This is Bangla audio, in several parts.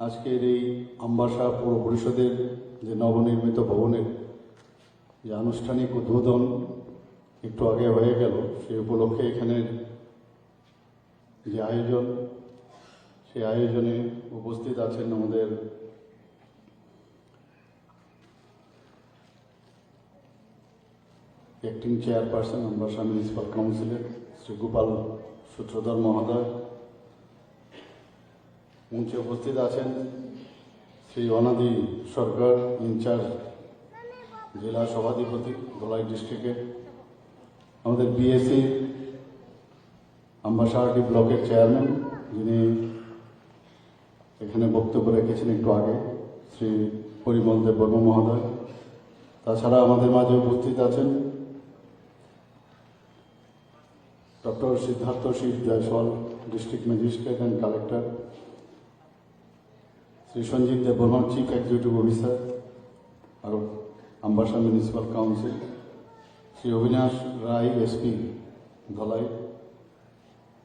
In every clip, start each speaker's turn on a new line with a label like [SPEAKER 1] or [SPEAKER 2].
[SPEAKER 1] আজকের এই আম্বাসা পৌর পরিষদের যে নবনির্মিত ভবনের যে আনুষ্ঠানিক উদ্বোধন একটু আগে হয়ে গেল সেই উপলক্ষে এখানের যে আয়োজন সেই আয়োজনে উপস্থিত আছেন আমাদের অ্যাক্টিং চেয়ারপারসন আম্বাসা মিউনিসিপাল কাউন্সিলের শ্রী গোপাল সূত্রধর মহোদয়। মঞ্চে উপস্থিত আছেন শ্রী অনাদি সরকার ইনচার্জ জেলা সভাধিপতি ধলাই ডিস্ট্রিক্টের আমাদের বিএসসি আম্বাসাহাটি ব্লকের চেয়ারম্যান, যিনি এখানে বক্তব্য রেখেছেন একটু আগে, শ্রী পরিমল দেব বর্মা মহোদয়। তাছাড়া আমাদের মাঝে উপস্থিত আছেন doctor Siddharth Shiv Jaiswal, district magistrate and collector. Shri Sanjeev Debbarma chief executive officer R Ambassa municipal council Shri Abinash Roy SP Dhalai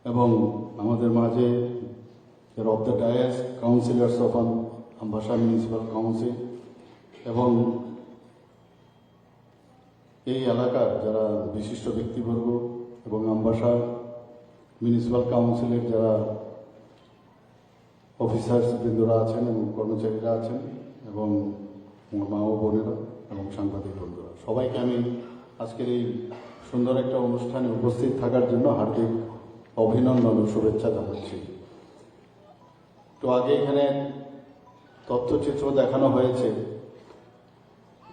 [SPEAKER 1] এবং আমাদের মাঝে off the dais councillors of Ambassa municipal council এবং এই এলাকার যারা বিশিষ্ট ব্যক্তিবর্গ এবং আম্বাসা মিউনিসিপাল কাউন্সিলের যারা অফিসার্স বৃন্দরা আছেন এবং কর্মচারীরা আছেন এবং আমার মা ও বোনেরা এবং সাংবাদিক বন্ধুরা। সবাইকে আমি আজকের এই সুন্দর একটা অনুষ্ঠানে উপস্থিত থাকার জন্য হার্দিক অভিনন্দন ও শুভেচ্ছা জানাচ্ছি। তো আগে এখানে তথ্যচিত্র দেখানো হয়েছে।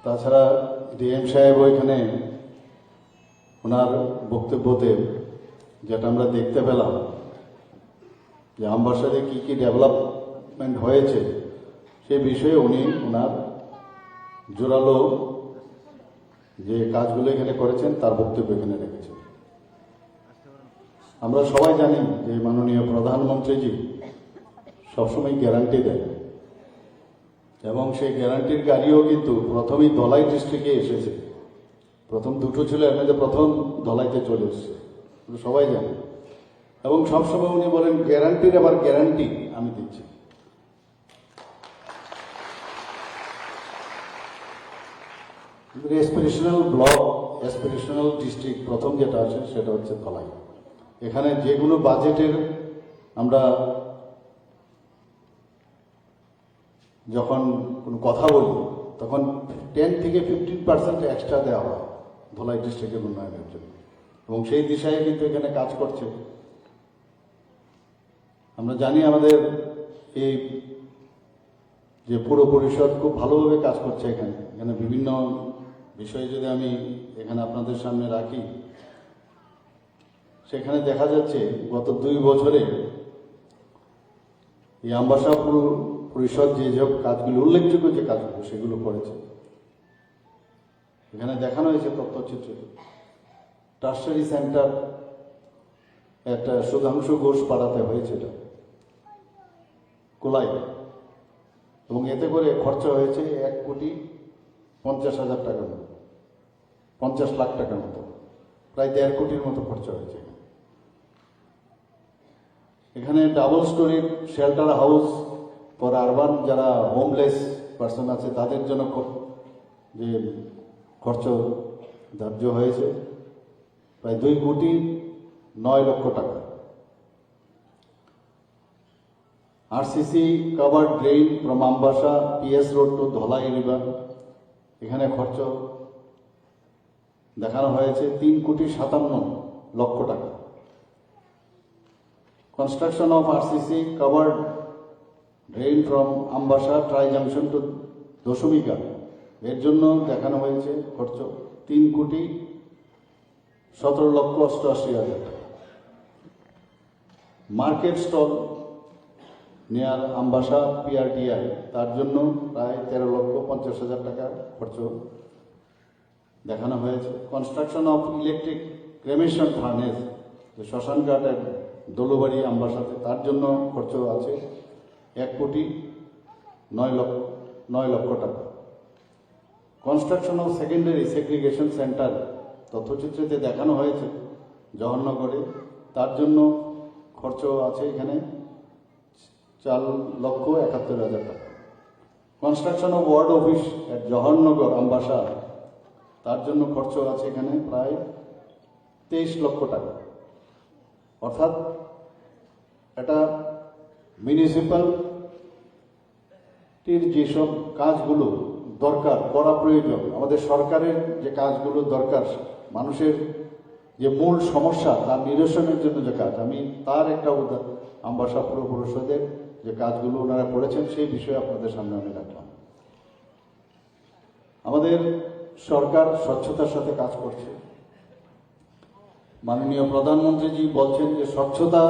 [SPEAKER 1] তাছাড়া ডিএম সাহেব এখানে ওনার বক্তব্যতে, যেটা আমরা দেখতে পেলাম যে আমবাসাতে কী কী ডেভেলপমেন্ট হয়েছে, সে বিষয়ে উনি ওনার জোরালো যে কাজগুলো এখানে করেছেন, তার বক্তব্য এখানে রেখেছেন। আমরা সবাই জানি যে মাননীয় প্রধানমন্ত্রীজি সবসময় গ্যারান্টি দেন। এবং সেই গ্যারান্টির গাড়িও কিন্তু প্রথমেই ধলাই ডিস্ট্রিক্টে এসেছে। প্রথম দুটো ছিল, এর প্রথম ধলাইতে চলে এসছে। সবাই জানে। এবং সবসময় উনি বলেন গ্যারান্টির আবার গ্যারান্টি আমি দিচ্ছি। এসপিরেশনাল ব্লক এসপিরেশনাল ডিস্ট্রিক্ট প্রথম যেটা আছে, সেটা হচ্ছে ধলাই। এখানে যেগুলো বাজেটের আমরা যখন কোনো কথা বলি, তখন টেন থেকে ফিফটিন পার্সেন্ট এক্সট্রা দেওয়া হয় ধলাই ডিস্ট্রিক্টের উন্নয়নের জন্য। এবং সেই দিশায় কিন্তু এখানে কাজ করছে। আমরা জানি আমাদের এই যে পুরো পরিষদ খুব ভালোভাবে কাজ করছে এখানে। এখানে বিভিন্ন বিষয়ে যদি আমি এখানে আপনাদের সামনে রাখি, সেখানে দেখা যাচ্ছে গত দুই বছরে এই আম্বাসা পুরো পরিষদ যে সব কাজগুলো, উল্লেখযোগ্য যে কাজগুলো, সেগুলো করেছে। এখানে দেখানো হয়েছে তথ্যচিত্রে। টার্সারি সেন্টার একটা সুধাংশু ঘোষ পাড়াতে হয়েছিল। কোলাই এবং এতে করে খরচা হয়েছে এক কোটি পঞ্চাশ হাজার টাকার মতো। পঞ্চাশ লাখ টাকার মতো। প্রায় দেড় কোটির মতো খরচা হয়েছে। এখানে ডাবল স্টোরির শেল্টার হাউস ফর আরবান যারা হোমলেস পার্সন আছে, তাদের জন্য যে খরচ ধার্য হয়েছে। প্রায় দুই কোটি নয় লক্ষ টাকা। RCC cover drain from Ambassa PS road to Dhalai river এখানে খরচ দেখানো হয়েছে তিন কোটি সাতান্ন লক্ষ টাকা। Construction of RCC covered drain from Ambasha, Tri Junction to দশমিকা এর জন্য দেখানো হয়েছে খরচ তিন কোটি সতেরো লক্ষ অষ্টআশি হাজার টাকা। মার্কেট স্টল নেয়ার আমবাসা পিআরটিআই, তার জন্য প্রায় তেরো লক্ষ পঞ্চাশ হাজার টাকা খরচ দেখানো হয়েছে। Construction of electric cremation furnace যে শ্মশানঘাটের দোলবাড়ি আমবাসাতে, তার জন্য খরচ আছে এক কোটি নয় লক্ষ নয় লক্ষ টাকা। Construction of secondary segregation centre তথ্যচিত্রতে দেখানো হয়েছে জওহরনগরে, তার জন্য খরচ আছে এখানে। চার লক্ষ একাত্তর হাজার টাকা। Construction of ward office at Jawaharnagar Ambassa তার জন্য খরচ আছে এখানে প্রায় তেইশ লক্ষ টাকা। অর্থাৎ এটা মিউনিসিপ্যালিটির যেসব কাজগুলো দরকার, করা প্রয়োজন, আমাদের সরকারের যে কাজগুলো দরকার, মানুষের যে মূল সমস্যা, তার নিরসনের জন্য যে কাজ, আমি তার একটা উদাহরণ আমবাসা পুর পরিষদের যে কাজগুলো ওনারা করেছেন, সেই বিষয়ে আপনাদের সামনে আমি রাখলাম। আমাদের সরকার স্বচ্ছতার সাথে কাজ করছে। মাননীয় প্রধানমন্ত্রীজি বলছেন যে স্বচ্ছতা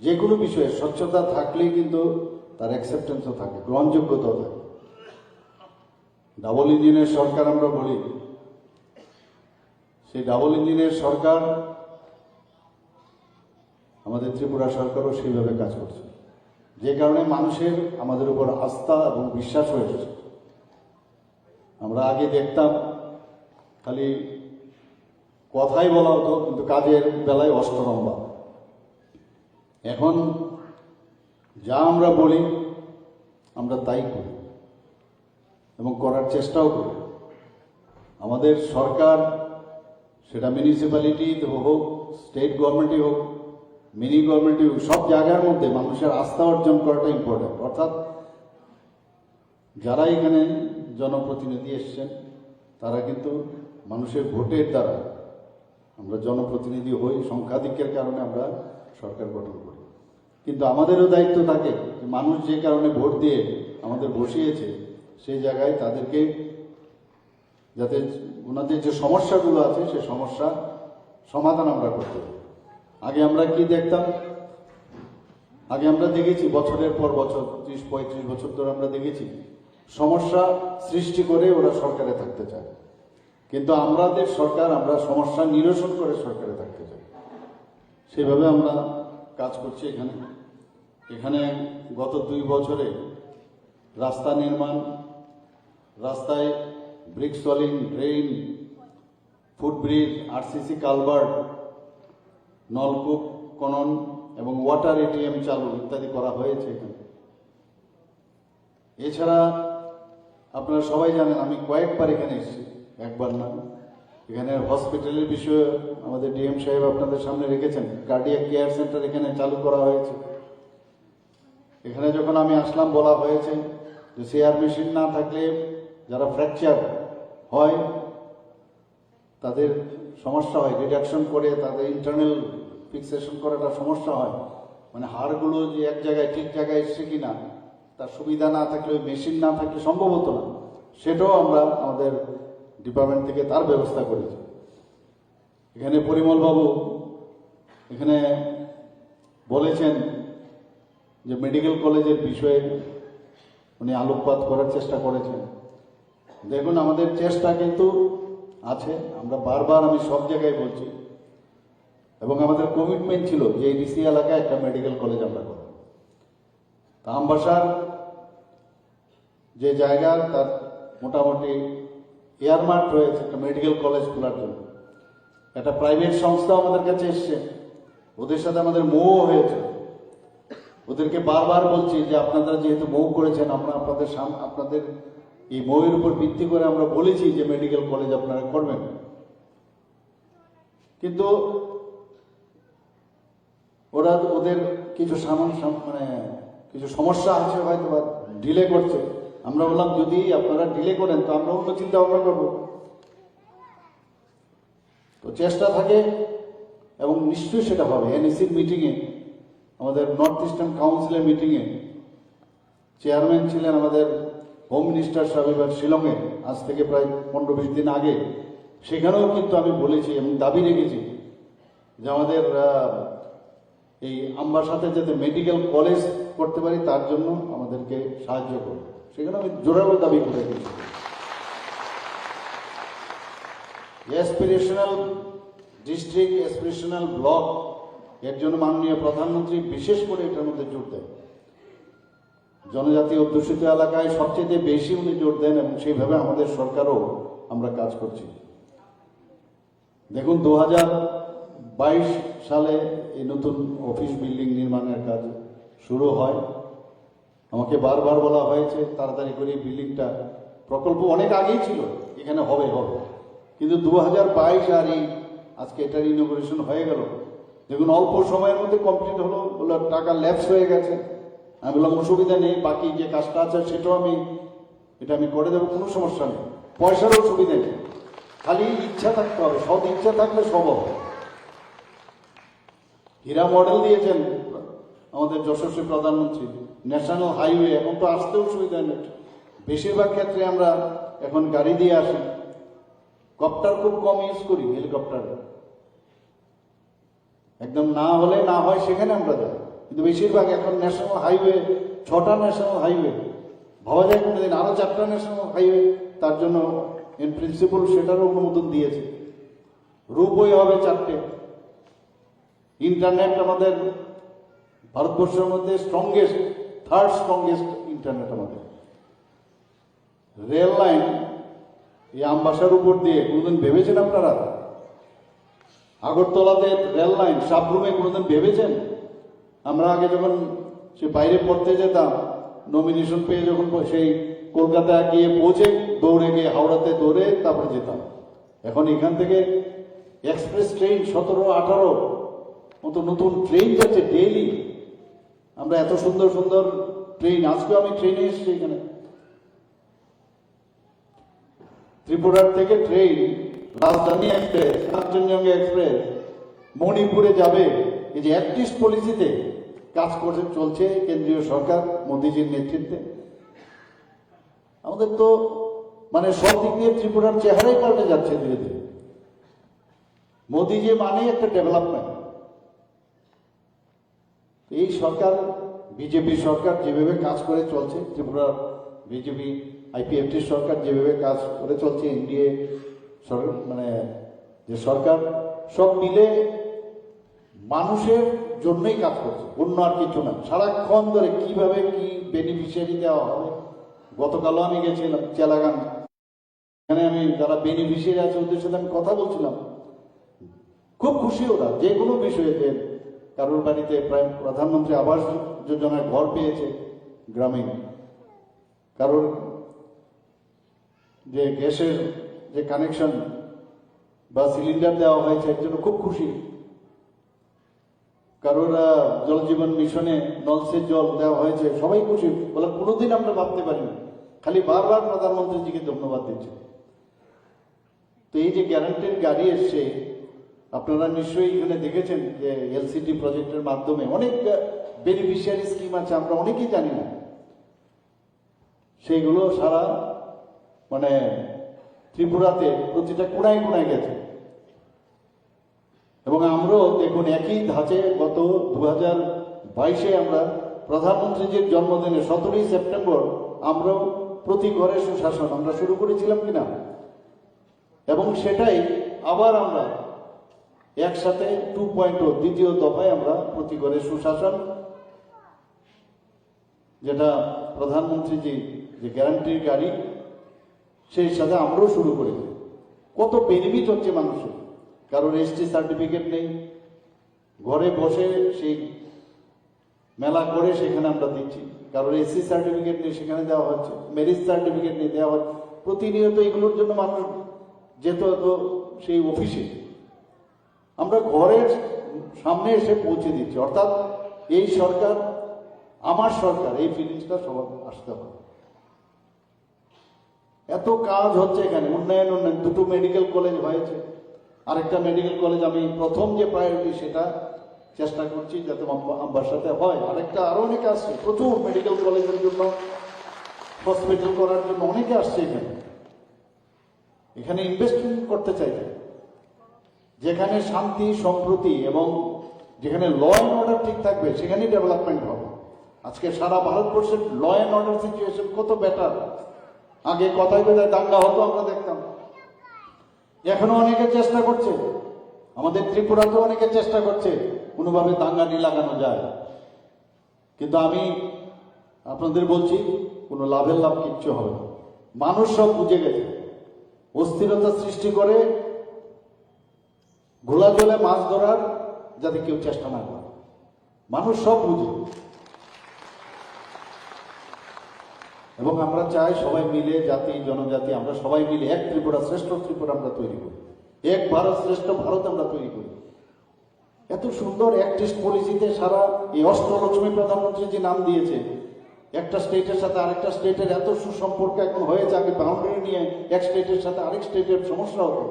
[SPEAKER 1] যে কোনো বিষয়ে, স্বচ্ছতা থাকলেই কিন্তু তার অ্যাকসেপ্টেন্সও থাকে, গ্রহণযোগ্যতাও থাকে। ডাবল ইঞ্জিনের সরকার আমরা বলি সেই ডাবল ইঞ্জিনের সরকার, আমাদের ত্রিপুরা সরকারও সেইভাবে কাজ করছে। যে কারণে মানুষের আমাদের উপর আস্থা এবং বিশ্বাস হয়েছে আমরা আগে দেখতাম, খালি কথাই বলা হতো, কিন্তু কাজের বেলায় অষ্টরম্বা। এখন যা আমরা বলি, আমরা তাই করি এবং করার চেষ্টাও করি। আমাদের সরকার সেটা মিউনিসিপ্যালিটি হোক স্টেট গভর্নমেন্টই হোক মিনি গভর্নমেন্টই হোক, সব জায়গার মধ্যে মানুষের আস্থা অর্জন করাটা ইম্পর্টেন্ট অর্থাৎ যারা এখানে জনপ্রতিনিধি এসছেন, তারা কিন্তু মানুষের ভোটের দ্বারা আমরা জনপ্রতিনিধি হই, সংখ্যাধিক্যের কারণে আমরা সরকার গঠন করি। কিন্তু আমাদেরও দায়িত্ব থাকে মানুষ যে কারণে ভোট দিয়ে আমাদের বসিয়েছে, সেই জায়গায় তাদেরকে যাতে ওনাদের যে সমস্যাগুলো আছে, সে সমস্যা সমাধান আমরা করতে পারি। আগে আমরা কি দেখতাম? আগে আমরা দেখেছি, বছরের পর বছর, ত্রিশ, পঁয়ত্রিশ বছর ধরে আমরা দেখেছি, সমস্যা সৃষ্টি করে ওরা সরকারে থাকতে চায়। কিন্তু আমাদের সরকার, আমরা সমস্যা নিরসন করে সরকারে থাকতে চাই। সেভাবে আমরা কাজ করছি এখানে। এখানে গত দুই বছরে রাস্তা নির্মাণ, রাস্তায় brick soling drain footbridge, RCC culvert নলকূপ খনন এবং ওয়াটার এটিএম চালু ইত্যাদি করা হয়েছে এখানে। এছাড়া আপনারা সবাই জানেন, আমি কয়েকবার এখানে এসেছি, একবার না। এখানে হসপিটালের বিষয়ে আমাদের ডিএম সাহেব আপনাদের সামনে রেখেছেন কার্ডিয়াক কেয়ার সেন্টার এখানে চালু করা হয়েছে। এখানে যখন আমি আসলাম, বলা হয়েছে যে সিআর মেশিন না থাকলে যারা ফ্র্যাকচার হয়, তাদের সমস্যা হয় রিডাকশন করে, তাদের ইন্টারনাল ফিক্সেশন করাটা সমস্যা হয়। মানে হাড়গুলো যে এক জায়গায় ঠিক জায়গায় এসছে কি না তার সুবিধা না থাকলে, ওই মেশিন না থাকলে সম্ভব হতো না। সেটাও আমরা আমাদের ডিপার্টমেন্ট থেকে তার ব্যবস্থা করেছি। এখানে পরিমল বাবু এখানে বলেছেন যে মেডিকেল কলেজের বিষয়ে উনি আলোকপাত করার চেষ্টা করেছেন। দেখুন, আমাদের চেষ্টা কিন্তু আছে। আমরা বারবার আমি সব জায়গায় বলছি। এবং আমাদের কমিটমেন্ট ছিল যে এই ডিসি এলাকায় একটা মেডিকেল কলেজ আমরা করব। আমবাসার যে জায়গা, তার মোটামুটি এয়ারমার্ক রয়েছে একটা মেডিকেল কলেজ খোলার জন্য। একটা প্রাইভেট সংস্থা আমাদের কাছে এসছে। ওদের সাথে আমাদের মৌ হয়েছে। ওদেরকে বারবার বলছি যে আপনারা যেহেতু মৌ করেছেন, আমরা আপনাদের আপনাদের এই বইয়ের উপর ভিত্তি করে আমরা বলেছি যে মেডিকেল কলেজ আপনারা করবেন। কিন্তু ওরা ওদের কিছু মানে কিছু সমস্যা আছে হয়তো বা ডিলে করছে। আমরা বললাম, যদি আপনারা ডিলে করেন, তো আমরা অন্য চিন্তা ভাবনা করব। তো চেষ্টা থাকে, এবং নিশ্চয়ই সেটা হবে। এনএসির মিটিংয়ে আমাদের নর্থ ইস্টার্ন কাউন্সিলের মিটিংয়ে চেয়ারম্যান ছিলেন আমাদের হোম মিনিস্টার সাহেব শিলংয়ে, আজ থেকে প্রায় পনেরো বিশ দিন আগে, সেখানেও কিন্তু আমি বলেছি এবং দাবি রেখেছি যে আমাদের এই এই সাথে যাতে মেডিকেল কলেজ করতে পারি, তার জন্য আমাদেরকে সাহায্য করবে সেখানে আমি জোরালো দাবি করে দিয়েছি অ্যাসপিরেশনাল ডিস্ট্রিক্ট অ্যাসপিরেশনাল ব্লক এর জন্য মাননীয় প্রধানমন্ত্রী বিশেষ করে এটার মধ্যে জোর দেন। জনজাতি অধ্যুষিত এলাকায় সবচেয়ে বেশি উনি জোর দেন এবং সেইভাবে আমাদের সরকারও আমরা কাজ করছি। দেখুন, দু বাইশ সালে এই নতুন অফিস বিল্ডিং নির্মাণের কাজ শুরু হয়। আমাকে বারবার বলা হয়েছে, তাড়াতাড়ি করে বিল্ডিংটা, প্রকল্প অনেক আগেই ছিল, এখানে হবে হবে। কিন্তু দু হাজার বাইশ আর এই আজকে এটার ইনোগ্রেশন হয়ে গেল। দেখুন, অল্প সময়ের মধ্যে কমপ্লিট হলো বলে টাকা ল্যাপস হয়ে গেছে। আমি বললাম, অসুবিধা নেই, বাকি যে কাজটা আছে সেটাও আমি, এটা আমি করে দেবো, কোনো সমস্যা নেই। পয়সার অসুবিধা নেই। খালি ইচ্ছা থাকতে হবে সৎ ইচ্ছা থাকলে সব হীরা মডেল দিয়েছেন আমাদের যশস্বী প্রধানমন্ত্রী। ন্যাশনাল হাইওয়ে, এখন তো আসতেও সুবিধা নেই। বেশিরভাগ ক্ষেত্রে আমরা এখন গাড়ি দিয়ে আসি। কপ্টার খুব কম ইউজ করি, হেলিকপ্টার। একদম না হলে না হয় সেখানে আমরা যাই। কিন্তু বেশিরভাগ এখন ন্যাশনাল হাইওয়ে ছটা ন্যাশনাল হাইওয়ে ভাবা যায় কোনোদিন আরও চারটা ন্যাশনাল হাইওয়ে তার জন্য ইন প্রিন্সিপাল সেটারও অনুমোদন দিয়েছে। রূপই হবে চারটে। ইন্টারনেট আমাদের ভারতবর্ষের মধ্যে স্ট্রংগেস্ট থার্ড স্ট্রংগেস্ট ইন্টারনেট আমাদের। রেল লাইন এই আমবাসার উপর দিয়ে, কোনোদিন ভেবেছেন আপনারা? আগরতলাতে রেল লাইন সাবরুমে কোনোদিন ভেবেছেন? আমরা আগে যখন সে বাইরে পড়তে যেতাম নমিনেশন পেয়ে যখন সেই কলকাতায় গিয়ে পৌঁছে দৌড়ে গিয়ে হাওড়াতে দৌড়ে তারপরে যেতাম। এখন এখান থেকে এক্সপ্রেস ট্রেন সতেরো, আঠারো মতো নতুন ট্রেন যাচ্ছে ডেইলি আমরা এত সুন্দর সুন্দর ট্রেন আজকেও আমি ট্রেনে এসেছি এখানে। ত্রিপুরার থেকে ট্রেন রাজধানী এক্সপ্রেস কাঞ্চনজঙ্ঘা এক্সপ্রেস মণিপুরে যাবে। এই যে অ্যাক্টিস্ট পলিসিতে কাজ করে চলছে কেন্দ্রীয় সরকার, মোদীজির নেতৃত্বে। আমাদের তো মানে সব দিক দিয়ে ত্রিপুরার চেহারাই পাল্টে যাচ্ছে ধীরে ধীরে। মোদীজি মানেই একটা ডেভেলপমেন্ট। এই সরকার, বিজেপি সরকার যেভাবে কাজ করে চলছে ত্রিপুরার বিজেপি, আইপিএফটি সরকার যেভাবে কাজ করে চলছে, এনডিএ সরকার মানে যে সরকার, সব মিলে মানুষের জন্যই কাজ করছে। অন্য আর কিছু না। সারাক্ষণ ধরে কীভাবে কি বেনিফিশিয়ারি দেওয়া হবে? গতকালও আমি গেছিলাম চেলাগান। এখানে আমি যারা বেনিফিশিয়ারি আছে, ওদের সাথে আমি কথা বলছিলাম। খুব খুশি ওরা, যে কোনো বিষয়ে যে কারোর বাড়িতে প্রায় প্রধানমন্ত্রী আবাস যোজনায় ঘর পেয়েছে গ্রামে। কারোর যে গ্যাসের যে কানেকশন বা সিলিন্ডার দেওয়া হয়েছে, এর জন্য খুব খুশি। কারোর আহ, জল জীবন মিশনে নলসের জল দেওয়া হয়েছে সবাই খুশি। বলে কোনোদিন আমরা ভাবতে পারিনি। খালি বারবার প্রধানমন্ত্রীজিকে ধন্যবাদ দিচ্ছে। তো এই যে গ্যারান্টির গাড়ি এসছে আপনারা নিশ্চয়ই এখানে দেখেছেন যে এলসিডি প্রজেক্টের মাধ্যমে অনেক বেনিফিশিয়ারি স্কিম আছে আমরা অনেকেই জানি না। সেইগুলো সারা মানে ত্রিপুরাতে প্রতিটা কোনায় কোনায় গেছে। এবং আমরাও দেখুন একই ধাঁচে গত দু হাজার বাইশে আমরা প্রধানমন্ত্রীজির জন্মদিনে সতেরোই সেপ্টেম্বর আমরাও প্রতি ঘরে সুশাসন, আমরা শুরু করেছিলাম কিনা? এবং সেটাই আবার আমরা একসাথে টু পয়েন্ট দ্বিতীয় দফায় আমরা প্রতি ঘরে সুশাসন, যেটা প্রধানমন্ত্রীজি যে গ্যারান্টির গাড়ি, সেই সাথে আমরাও শুরু করেছি। কত বেনিফিট হচ্ছে মানুষের। কারোর এসটি সার্টিফিকেট নেই। ঘরে বসে সেই মেলা করে সেখানে আমরা দিচ্ছি। কারোর এসসি সার্টিফিকেট নেই সেখানে দেওয়া হচ্ছে। ম্যারেজ সার্টিফিকেট নেই দেওয়া হচ্ছে। প্রতিনিয়ত এগুলোর জন্য মানুষ যেত হতো সেই অফিসে। আমরা ঘরের সামনে এসে পৌঁছে দিচ্ছি। অর্থাৎ এই সরকার, আমার সরকার, এই ফিলিংসটা সবার আসতে হবে। এত কাজ হচ্ছে এখানে। উন্নয়ন উন্নয়ন, দুটো মেডিকেল কলেজ হয়েছে। আরেকটা মেডিকেল কলেজ আমি প্রথম যে প্রায়োরিটি সেটা চেষ্টা করছি যাতে আমার সাথে হয়। আরেকটা আরও অনেকে আসছে প্রচুর মেডিকেল কলেজের জন্য হসপিটাল করার জন্য অনেকে আসছে এখানে। এখানে ইনভেস্টমেন্ট করতে চাইছে যেখানে শান্তি, সম্প্রতি এবং যেখানে ল অ্যান্ড অর্ডার ঠিক থাকবে, সেখানেই ডেভেলপমেন্ট হবে। আজকে সারা ভারতবর্ষের ল অ্যান্ড অর্ডার সিচুয়েশন কত বেটার আগে কথায় কথায় দাঙ্গা হতো, আমরা দেখতাম। এখনও অনেকে চেষ্টা করছে। আমাদের ত্রিপুরাতেও অনেকে চেষ্টা করছে, কোনোভাবে দাঙ্গানি লাগানো যায়। কিন্তু আমি আপনাদের বলছি, কোনো লাভের লাভ কিচ্ছু হবে না। মানুষ সব বুঝে গেছে। অস্থিরতা সৃষ্টি করে ঘোলা জলে মাছ ধরার যাতে কেউ চেষ্টা না করে। মানুষ সব বুঝে। এবং আমরা চাই সবাই মিলে, জাতি, জনজাতি, আমরা সবাই মিলে এক ত্রিপুরা শ্রেষ্ঠ ত্রিপুরা আমরা তৈরি করি। এক ভারত শ্রেষ্ঠ ভারত আমরা তৈরি করি। এত সুন্দর অ্যাক্টিস্ট পলিসিতে সারা এই অষ্টলক্ষ্মী প্রধানমন্ত্রী যে নাম দিয়েছে। একটা স্টেটের সাথে আরেকটা স্টেটের এত সুসম্পর্ক এখন হয়েছে, আগে বাউন্ডারি নিয়ে এক স্টেটের সাথে আরেক স্টেটের সমস্যা হতো।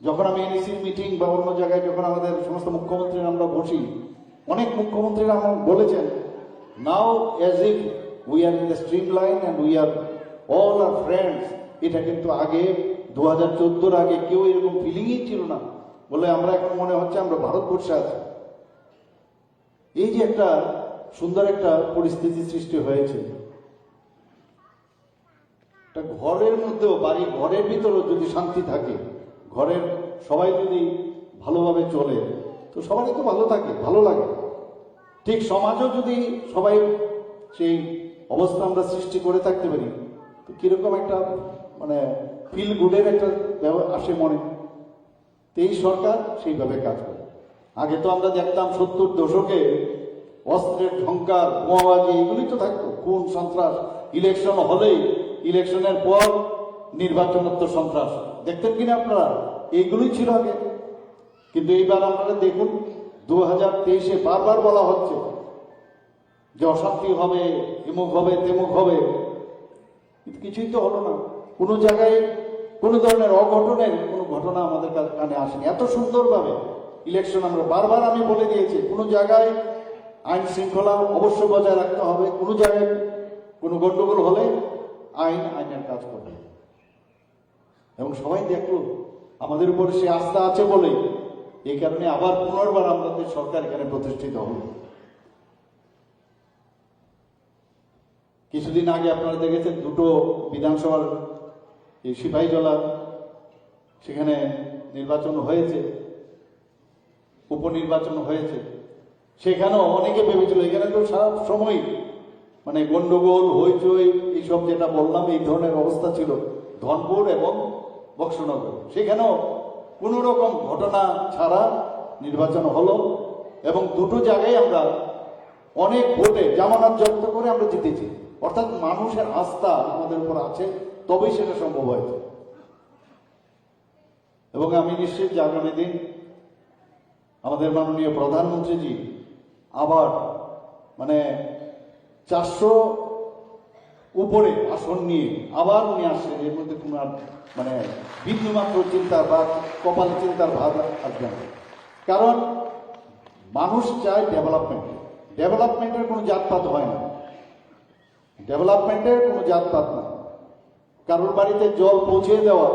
[SPEAKER 1] যখন আমি এনইসি মিটিং বা অন্য জায়গায় যখন আমাদের সমস্ত মুখ্যমন্ত্রীরা আমরা বসি, অনেক মুখ্যমন্ত্রীরা আমার বলেছেন now as if we are in the streamline and we are all our friends এটা কিন্তু আগে দু হাজার চোদ্দোর আগে কেউ এরকম ফিলিংই ছিল না। বলে আমরা এখন মনে হচ্ছে আমরা ভারতবর্ষে আছি। এই যে একটা সুন্দর একটা পরিস্থিতি সৃষ্টি হয়েছে। ঘরের মধ্যেও, বাড়ি ঘরের ভিতরেও যদি শান্তি থাকে, ঘরের সবাই যদি ভালোভাবে চলে, তো সবারই তো ভালো থাকে, ভালো লাগে। ঠিক সমাজও যদি সবাই সেই অবস্থা আমরা সৃষ্টি করে থাকতে পারি। তো কীরকম একটা মানে ফিল গুডের একটা আসে মনে। তো এই সরকার সেইভাবে কাজ করে। আগে তো আমরা দেখতাম সত্তর দশকে অস্ত্রের ঝঙ্কার বোমাবাজি এগুলি তো থাকতো। কোন সন্ত্রাস? ইলেকশন হলেই, ইলেকশনের পর নির্বাচনোত্তর সন্ত্রাস। দেখতেন কিনা আপনারা? এইগুলোই ছিল আগে। কিন্তু এইবার আপনারা দেখুন, দু হাজার তেইশে বারবার বলা হচ্ছে যে অশান্তি হবে এমুক হবে তেমুক হবে। কিছুই তো হলো না। কোনো জায়গায় কোনো ধরনের অঘটনের কোনো ঘটনা আমাদের কানে আসেনি। এত সুন্দরভাবে ইলেকশন আমরা বারবার আমি বলে দিয়েছি, কোনো জায়গায় আইন শৃঙ্খলা অবশ্য বজায় রাখতে হবে, কোনো জায়গায় কোনো গণ্ডগোল হলে আইন আইনের কাজ করবে। এবং সবাই দেখল, আমাদের উপর সে আস্থা আছে বলেই। এই কারণে আবার পুনর্বার আমাদের সরকার এখানে প্রতিষ্ঠিত হলো কিছুদিন আগে আপনারা দেখেছেন দুটো বিধানসভার এই সিপাহীজলা সেখানে নির্বাচন হয়েছে, উপনির্বাচন হয়েছে। সেখানেও অনেকে ভেবেছিল, এখানে তো সারা সময় মানে গন্ডগোল, হইচই, এইসব যেটা বললাম, এই ধরনের অবস্থা ছিল, ধনপুর এবং বক্সনগর। সেখানেও কোনো রকম ঘটনা ছাড়া নির্বাচন হলো এবং দুটো জায়গায় আমরা অনেক ভোটে জামানত জব্দ করে আমরা জিতেছি। অর্থাৎ মানুষের আস্থা আমাদের উপর আছে, তবেই সেটা সম্ভব হয়েছে এবং আমি নিশ্চিত যে আগামী দিন আমাদের মাননীয় প্রধানমন্ত্রীজি আবার মানে চারশো উপরে আসন নিয়ে আবার উনি আসছেন, এর মধ্যে কোনো মানে বিন্দুমাত্র চিন্তার বা কপাল চিন্তার ভাব আসবে না। কারণ মানুষ চায় ডেভেলপমেন্ট। ডেভেলপমেন্টের কোনো জাতপাত হয় না। ডেভেলপমেন্টের কোনো জাতপাত না কারোর বাড়িতে জল পৌঁছে দেওয়া,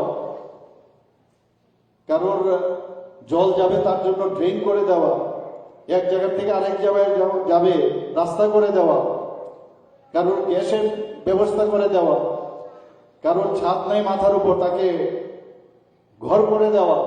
[SPEAKER 1] কারোর জল যাবে তার জন্য ড্রেন করে দেওয়া, এক জায়গা থেকে আরেক জায়গায় যাবে, রাস্তা করে দেওয়া, কারোর গ্যাসের ব্যবস্থা করে দেওয়া, কারোর ছাদ নেই মাথার উপর তাকে ঘর করে দেওয়া